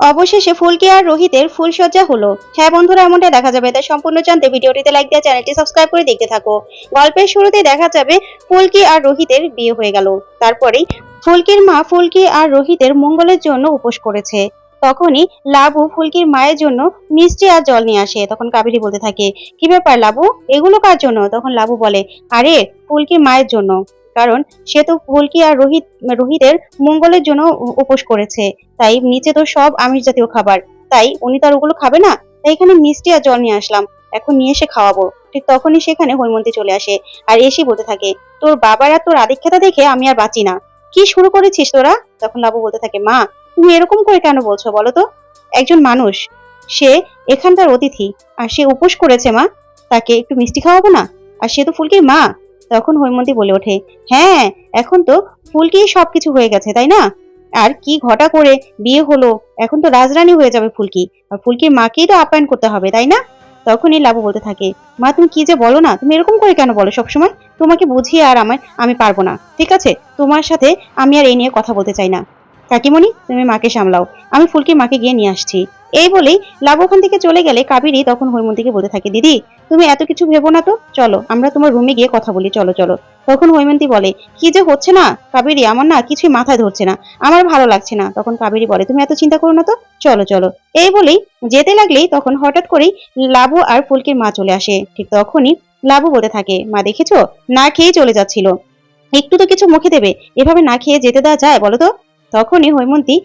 অবশেষে ফুলকি আর রোহিতের ফুলসজ্জা হলো। হ্যাঁ বন্ধুরা এমনটা দেখা যাবে। তাই সম্পূর্ণ জানতে ভিডিওটিতে লাইক দিয়ে চ্যানেলটি সাবস্ক্রাইব করে দেখতে থাকো। গল্পের শুরুতে দেখা যাবে ফুলকি আর রোহিতের বিয়ে হয়ে গেল। তারপরেই ফুলকির মা ফুলকি আর রোহিতের মঙ্গলের জন্য উপোস করেছে। তখনই লাবু ফুলকির মায়ের জন্য মিষ্টি আর জল নিয়ে আসে। তখন কাবেরি বলতে থাকে, কি ব্যাপার লাবু? এগুলো কার জন্য? তখন লাবু বলে, আরে ফুলকির মায়ের জন্য। কারণ সে তো ফুলকি আর রোহিত, রোহিতের মঙ্গলের জন্য উপোস করেছে। তাই নিচে তো সব আমিষ জাতীয় খাবার। তাই উনি তো আর ওগুলো খাবে না? তাই এখানে মিষ্টি আর জল নিয়ে আসলাম। এখন নিয়ে এসে খাওয়াবো। ঠিক তখনই সেখানে হৈমন্তী চলে আসে আর এসে বলতে থাকে, তোর বাবার আর তোর আদিক্ষেতা দেখে আমি আর বাঁচি না। কি শুরু করেছিস তোরা? তখন লাবু বলতে থাকে, মা, তুমি এরকম করে কেন বলছো বলো তো? একজন মানুষ, সে এখানকার অতিথি, আর সে উপোস করেছে মা, তাকে একটু মিষ্টি খাওয়াবো না? আর সে তো ফুলকির মা। তখন হৈমন্তী বলে ওঠে হ্যাঁ এখন তো ফুলকি সবকিছু হয়ে গেছে, তাই না? আর কি ঘটা করে বিয়ে হলো, এখন তো রাজরানী হয়ে যাবে ফুলকি, আর ফুলকির মাকেই তো আপ্যায়ন করতে হবে, তাই না? তখনই লাবু বলতে থাকে, মা, তুমি কি যে বলো না, তুমি এরকম করে কেন বলো সবসময়? তোমাকে বুঝিয়ে আর আমার আমি পারব না, ঠিক আছে? তোমার সাথে আমি আর এই নিয়ে কথা বলতে চাই না। কাকিমণি, তুমি মাকে সামলাও, আমি ফুলকির মাকে গিয়ে নিয়ে আসছি। এই বলেই লাবু ওখান থেকে চলে গেলে কাবেরি তখন হৈমন্তীকে বলতে থাকে, দিদি তুমি এত কিছু ভেবো না তো? চলো, আমরা তোমার রুমে গিয়ে কথা বলি, চলো চলো। তখন হৈমন্তী বলে, কি যে হচ্ছে না? কাবেরি আমার না কিছুই মাথায় ধরছে না। আমার ভালো লাগছে না। তখন কাবেরি বলে, তুমি এত চিন্তা করো না তো? চলো চলো। এই বলেই যেতে লাগলেই তখন হঠাৎ করেই লাবু আর ফুলকির মা চলে আসে। ঠিক তখনই লাবু বলতে থাকে, মা, দেখেছ? না খেয়েই চলে যাচ্ছিল। একটু তো কিছু মুখে দেবে। এভাবে না খেয়ে যেতে দেওয়া যায়, বলো তো? তখনই হৈমন্তী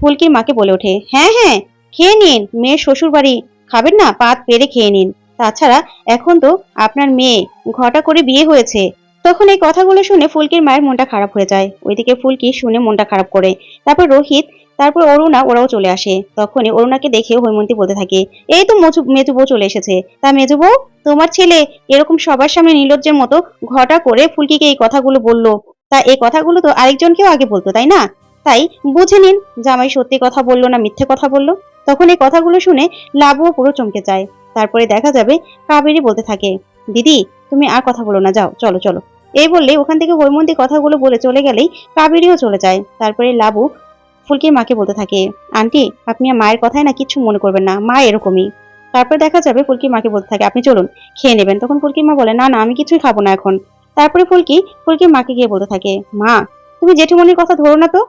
ফুলকির মাকে বলে ওঠে হ্যাঁ হ্যাঁ খেয়ে নিন। মেয়ের শ্বশুর বাড়ি খাবেন না? পাত পেরে খেয়ে নিন। তাছাড়া এখন তো আপনার মেয়ে ঘটা করে বিয়ে হয়েছে। তখন এই কথাগুলো শুনে ফুলকির মায়ের মনটা খারাপ হয়ে যায়। ওইদিকে ফুলকি শুনে মনটা খারাপ করে। তারপর রোহিত, তারপর অরুণা, ওরাও চলে আসে। তখনই অরুণাকে দেখে হৈমন্তী বলতে থাকে, এই তো মজু বউ চলে এসেছে। তা মেজু বউ, তোমার ছেলে এরকম সবার সামনে নির্লজ্জের মতো ঘটা করে ফুলকিকে এই কথাগুলো বলল। তা এই কথাগুলো তো আরেকজনকেও আগে বলতো, তাই না? তাই বুঝে নিন, জামাই সত্যি কথা বলল না মিথ্যে কথা বলল? তখন এই কথাগুলো শুনে লাবুও পুরো চমকে যায়। তারপরে দেখা যাবে কাবেরী বলতে থাকে, দিদি, তুমি আর কথা বলো না, যাও, চলো চলো। এই বললে ওখান থেকে হৈমন্তী কথাগুলো বলে চলে গেলেই কাবেরীও চলে যায়। তারপরে লাবু ফুলকির মাকে বলতে থাকে, আন্টি, আপনি মায়ের কথায় না কিছু মনে করবেন না, মা এরকমই। তারপরে দেখা যাবে ফুলকির মাকে বলতে থাকে, আপনি চলুন, খেয়ে নেবেন। তখন ফুলকির মা বলে, না না, আমি কিছুই খাব না এখন। তারপরে ফুলকি, ফুলকির মাকে গিয়ে বলতে থাকে, মা, তুমি জেঠুমনির কথা ধরো না তো?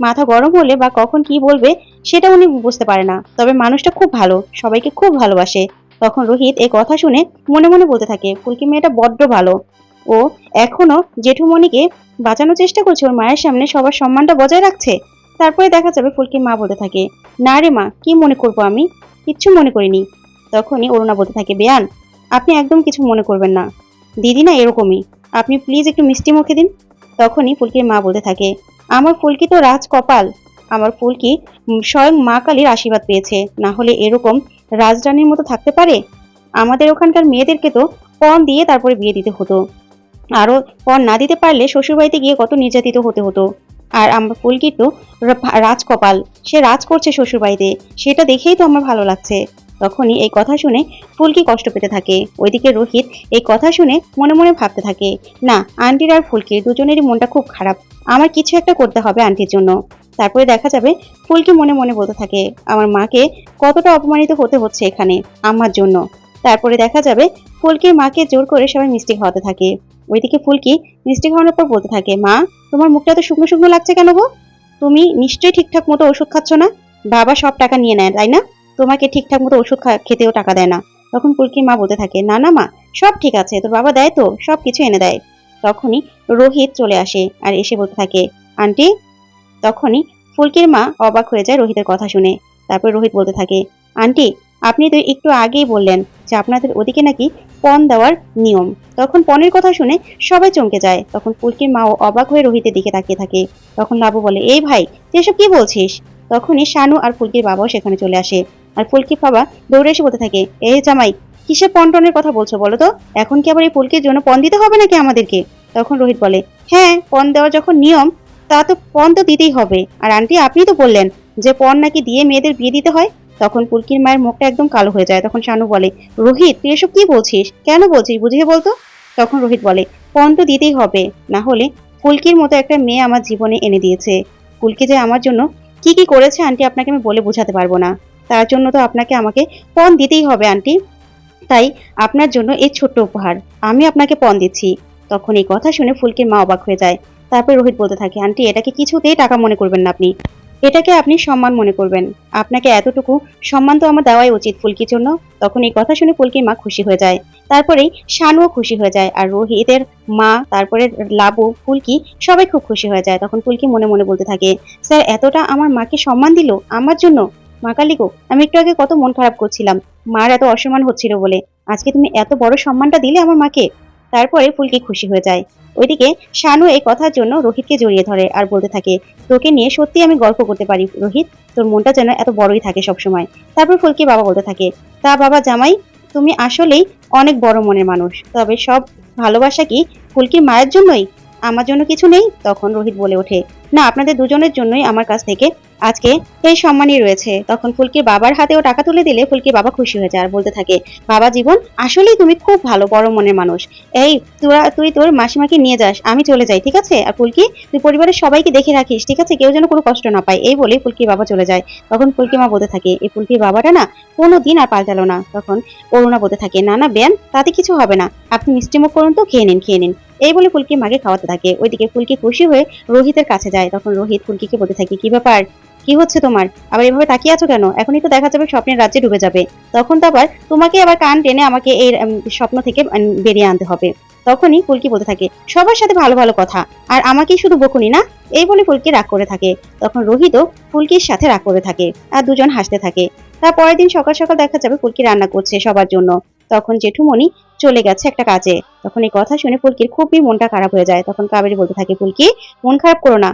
মাথা গরম হলে বা কখন কি বলবে সেটা উনি বুঝতে পারে না। তবে মানুষটা খুব ভালো, সবাইকে খুব ভালোবাসে। তখন রোহিত এই কথা শুনে মনে মনে বলতে থাকে, ফুলকি মেয়েটা বড্ড ভালো। ও, এখনও জেঠুমণিকে বাঁচানোর চেষ্টা করছে, ওর মায়ের সামনে সবার সম্মানটা বজায় রাখছে? তারপরে দেখা যাবে ফুলকির মা বলতে থাকে, না রে মা, কি মনে করব আমি? কিচ্ছু মনে করিনি। তখনই অরুণা বলতে থাকে, বেয়ান, আপনি একদম কিছু মনে করবেন না। দিদি না এরকমই। আপনি প্লিজ একটু মিষ্টি মুখে দিন। তখনই ফুলকির মা বলতে থাকে, আমার ফুলকি তো রাজ কপাল। আমার ফুলকি স্বয়ং মা কালীর আশীর্বাদ পেয়েছে। না হলে এরকম রাজরানীর মতো থাকতে পারে? আমাদের ওখানকার মেয়েদেরকে তো পণ দিয়ে তারপরে বিয়ে দিতে হতো। আরও পণ না দিতে পারলে শ্বশুরবাড়িতে গিয়ে কত নির্যাতিত হতে হতো। আর আমার ফুলকি তো রাজকপাল, সে রাজ করছে শ্বশুরবাড়িতে, সেটা দেখেই তো আমার ভালো লাগছে। তখনই এই কথা শুনে ফুলকি কষ্ট পেতে থাকে। ওইদিকে রোহিত এই কথা শুনে মনে মনে ভাবতে থাকে, না, আন্টির আর ফুলকির দুজনেরই মনটা খুব খারাপ। আমার কিছু একটা করতে হবে আন্টির জন্য। তারপরে দেখা যাবে ফুলকি মনে মনে বলতে থাকে, আমার মাকে কতটা অপমানিত হতে হচ্ছে এখানে আমার জন্য। তারপরে দেখা যাবে ফুলকির মাকে জোর করে সবাই মিষ্টি খাওয়াতে থাকে। ওইদিকে ফুলকি মিষ্টি খাওয়ানোর পর বলতে থাকে, মা, তোমার মুখটা তো শুকনো শুকনো লাগছে কেন গো? তুমি নিশ্চয়ই ঠিকঠাক মতো ওষুধ খাচ্ছ না? বাবা সব টাকা নিয়ে নেয়, তাই না? তোমাকে ঠিকঠাক মতো ওষুধ খেতেও টাকা দেয় না। তখন ফুলকির মা বলতে থাকে, না না, মা, সব ঠিক আছে, তোর বাবা দেয় তো সব কিছু এনে দেয়। তখনই রোহিত চলে আসে আর এসে বলতে থাকে, আন্টি তখনই ফুলকির মা অবাক হয়ে যায় রোহিতের কথা শুনে। তারপর রোহিত বলতে থাকে, আন্টি, আপনি তো একটু আগেই বললেন যে আপনাদের ওদিকে নাকি পণ দেওয়ার নিয়ম। তখন পণের কথা শুনে সবাই চমকে যায়। তখন ফুলকির মাও অবাক হয়ে রোহিতের দিকে তাকিয়ে থাকে। তখন লাবু বলে, এই ভাই, তুই এসব কি বলছিস? তখনই শানু আর ফুলকির বাবাও সেখানে চলে আসে। আর ফুলকির বাবা দৌড়ে এসে বলতে থাকে, এই জামাই কিসে পণ টনের কথা বলছো বলো তো? এখন কি আবার এই ফুলকির জন্য পণ দিতে হবে নাকি আমাদেরকে? তখন রোহিত বলে হ্যাঁ পণ দেওয়ার যখন নিয়ম তা তো পণ তো দিতেই হবে। আর আন্টি আপনি তো বললেন যে পণ নাকি দিয়ে মেয়েদের বিয়ে দিতে হয়? তখন পুলকির মায়ের মুখটা একদম কালো হয়ে যায়। তখন শানু বলে, রোহিত, তুই এসব কি বলছিস? কেন বলছিস? বুঝিয়ে বলতো? তখন রোহিত বলে, পণ তো দিতেই হবে। না হলে ফুলকির মতো একটা মেয়ে আমার জীবনে এনে দিয়েছে। ফুলকি যে আমার জন্য কি কি করেছে আন্টি, আপনাকে আমি বলে বোঝাতে পারব না। তার জন্য তো আপনাকে আমাকে পণ দিতেই হবে আন্টি। তাই আপনার জন্য এই ছোট্ট উপহার। আমি আপনাকে পণ দিচ্ছি। তখন এই কথা শুনে ফুলকির মা অবাক হয়ে যায়। তারপর রোহিত বলতে থাকে, আন্টি, এটাকে কিছুতেই টাকা মনে করবেন না আপনি। এটাকে আপনি সম্মান মনে করবেন। আপনাকে এতটুকু সম্মান তো আমার দেওয়াই উচিত ফুলকির জন্য। তখন এই কথা শুনে ফুলকির মা খুশি হয়ে যায়। তারপরেই শানুও খুশি হয়ে যায় আর রোহিতের মা তারপরে লাবু, ফুলকি সবাই খুব খুশি হয়ে যায়। তখন ফুলকি মনে মনে বলতে থাকে, স্যার, এতটা আমার মাকে সম্মান দিল? আমার জন্য? মা কালিকো আমি একটু আগে কত মন খারাপ করছিলাম। মার এত অসম্মান হচ্ছিল বলে। আজকে তুমি এত বড় সম্মানটা দিলে আমার মাকে? তারপরে ফুলকি খুশি হয়ে যায়। ওইদিকে শানু এই কথার জন্য রোহিতকে জড়িয়ে ধরে আর বলতে থাকে, তোকে নিয়ে সত্যি আমি গল্প করতে পারি, রোহিত। তোর মনটা যেন এত বড়ই থাকে সবসময়। তারপর ফুলকি বাবা বলতে থাকে, তা বাবা জামাই, তুমি আসলেই অনেক বড় মনের মানুষ। তবে সব ভালোবাসা কি ফুলকি মায়ের জন্যই? আমার জন্য কিছু নেই? তখন রোহিত বলে ওঠে, না, আপনাদের দুজনের জন্যই আমার কাছ থেকে আজকে এই সম্মানই রয়েছে। তখন ফুলকির বাবার হাতেও টাকা তুলে দিলে ফুলকির বাবা খুশি হয়ে যায় আর বলতে থাকে, বাবা, জীবন, আসলেই তুমি খুব ভালো, বড় মনের মানুষ। এই, তোরা, তুই তোর মাসিমাকে নিয়ে যাস, আমি চলে যাই, ঠিক আছে? আর ফুলকি, তুই পরিবারের সবাইকে দেখে রাখিস, ঠিক আছে? কেউ যেন কোনো কষ্ট না পায়। এই বলে ফুলকির বাবা চলে যায়। তখন ফুলকি মা বলতে থাকে, এই ফুলকির বাবাটা না কোনো দিন আর পাল্টালো না। তখন অরুণা বলতে থাকে, না না বেন তাতে কিছু হবে না। আপনি মিষ্টিমুখ করুন তো, খেয়ে নিন খেয়ে নিন। এই বলে ফুলকি মাকে খাওয়াতে থাকে। ওইদিকে ফুলকি খুশি হয়ে রোহিতের কাছে যায়। তখন রোহিত ফুলকিকে বলতে থাকে, কি ব্যাপার? কি হচ্ছে তোমার? আবার এভাবে তাকিয়ে আছো কেন? এখনই তো দেখা যাবে স্বপ্নের রাজ্যে ডুবে যাবে। তখন তো আবার তোমাকে আবার কান টেনে আমাকে এই স্বপ্ন থেকে বেরিয়ে আনতে হবে। তখনই ফুলকি বলতে থাকে, সবার সাথে ভালো ভালো কথা। আর আমাকেই শুধু বকুনি না? এই বলে ফুলকি রাগ করে থাকে। তখন রোহিতও ফুলকির সাথে রাগ করে থাকে আর দুজন হাসতে থাকে। তার পরের দিন সকাল সকাল দেখা যাবে ফুলকি রান্না করছে সবার জন্য। তখন জেঠুমণি চলে গেছে একটা কাজে। তখন এই কথা শুনে ফুলকির খুবই মনটা খারাপ হয়ে যায়। তখন কাবেরি বলতে থাকে ফুলকি মন খারাপ করো না।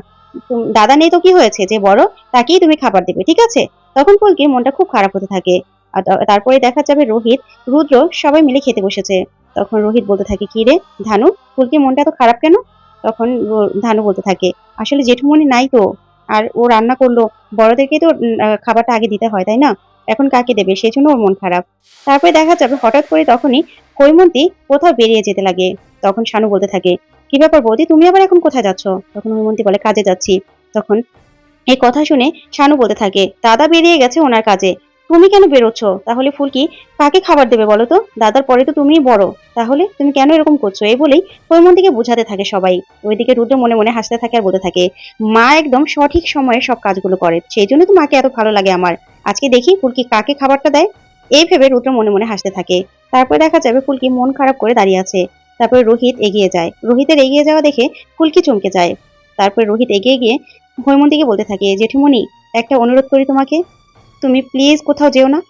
দাদা নেই তো কি হয়েছে? যে বড়, তাকেই তুমি খাবার দেবে, ঠিক আছে? তখন ফুলকির মনটা খুব খারাপ হতে থাকে। আর তারপরে দেখা যাবে রোহিত, রুদ্র সবাই মিলে খেতে বসেছে। তখন রোহিত বলতে থাকে, কি রে, ধানু ফুলকির মনটা এত খারাপ কেন? তখন ধানু বলতে থাকে, আসলে জেঠুমণি নাই তো। আর ও রান্না করল। বড়দেরকে তো খাবারটা আগে দিতে হয়, তাই না? এখন কাকে দেবে? সেই জন্য ওর মন খারাপ। তারপরে দেখা যাবে হঠাৎ করে তখনই হৈমন্তী কোথাও বেরিয়ে যেতে লাগে। তখন শানু বলতে থাকে, কি ব্যাপার বৌদি, তুমি আবার এখন কোথায় যাচ্ছ? তখন হৈমন্তী বলে, কাজে যাচ্ছি। তখন এই কথা শুনে শানু বলতে থাকে, দাদা বেরিয়ে গেছে ওনার কাজে। তুমি কেন বেরোচ্ছ? তাহলে ফুলকি কাকে খাবার দেবে বলো তো? দাদার পরে তো তুমিই বড়। তাহলে তুমি কেন এরকম করছ? এই বলেই হৈমন্তীকে বোঝাতে থাকে সবাই। ওইদিকে রুদ্র মনে মনে হাসতে থাকে আর বলতে থাকে, মা একদম সঠিক সময়ে সব কাজগুলো করে, সেই জন্য তো মাকে এত ভালো লাগে আমার। আজকে দেখি ফুলকি কাকে খাবারটা দেয়? এই ভেবে রুদ্র মনে মনে হাসতে থাকে। তারপরে দেখা যাবে ফুলকি মন খারাপ করে দাঁড়িয়ে আছে। তারপরে রোহিত এগিয়ে যায়। রোহিতের এগিয়ে যাওয়া দেখে ফুলকি চমকে যায়। তারপরে রোহিত এগিয়ে গিয়ে হৈমন্তীকে বলতে থাকে, জেঠুমণি, একটা অনুরোধ করি তোমাকে। তুমি প্লিজ কোথাও যেও না।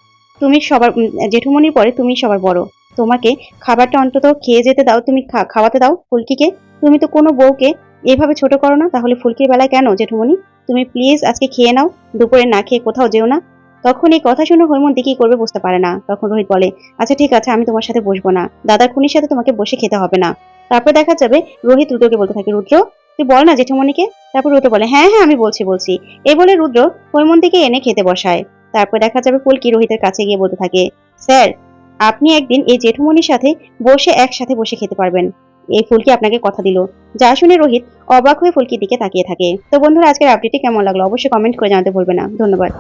তুমি সবার উম, জেঠুমণির পরে তুমি সবার বড়। তোমাকে খাবারটা অন্তত খেয়ে যেতে দাও তুমি খাওয়াতে দাও ফুলকিকে। তুমি তো কোনো বউকে এভাবে ছোট করো না তাহলে ফুলকির বেলায় কেন জেঠুমণি? তুমি প্লিজ আজকে খেয়ে নাও দুপুরে না খেয়ে কোথাও যেও না। তখন এই কথা শুনে হৈমন্তী কি করবে বুঝতে পারে না। তখন রোহিত বলে আচ্ছা ঠিক আছে আমি তোমার সাথে বসবো না। দাদার খুনির সাথে তোমাকে বসে খেতে হবে না। তারপর দেখা যাবে রোহিত রুদ্রকে বলতে থাকে রুদ্র তুই বল না জেঠুমণিকে? তারপর রুদ্র বলে হ্যাঁ হ্যাঁ আমি বলছি বলছি। এই বলে রুদ্র হৈমন্তীকে এনে খেতে বসায়। তারপর দেখা যাবে ফুলকি রোহিতের কাছে গিয়ে বলতে থাকে, স্যার, আপনি একদিন এই জেঠুমনির সাথে বসে একসাথে বসে খেতে পারবেন। এই ফুলকি আপনাকে কথা দিল। যা শুনে রোহিত অবাক হয়ে ফুলকির দিকে তাকিয়ে থাকে। তো বন্ধুরা, আজকের আপডেটটি কেমন লাগল? অবশ্যই কমেন্ট করে জানাতে ভুলবে না। ধন্যবাদ।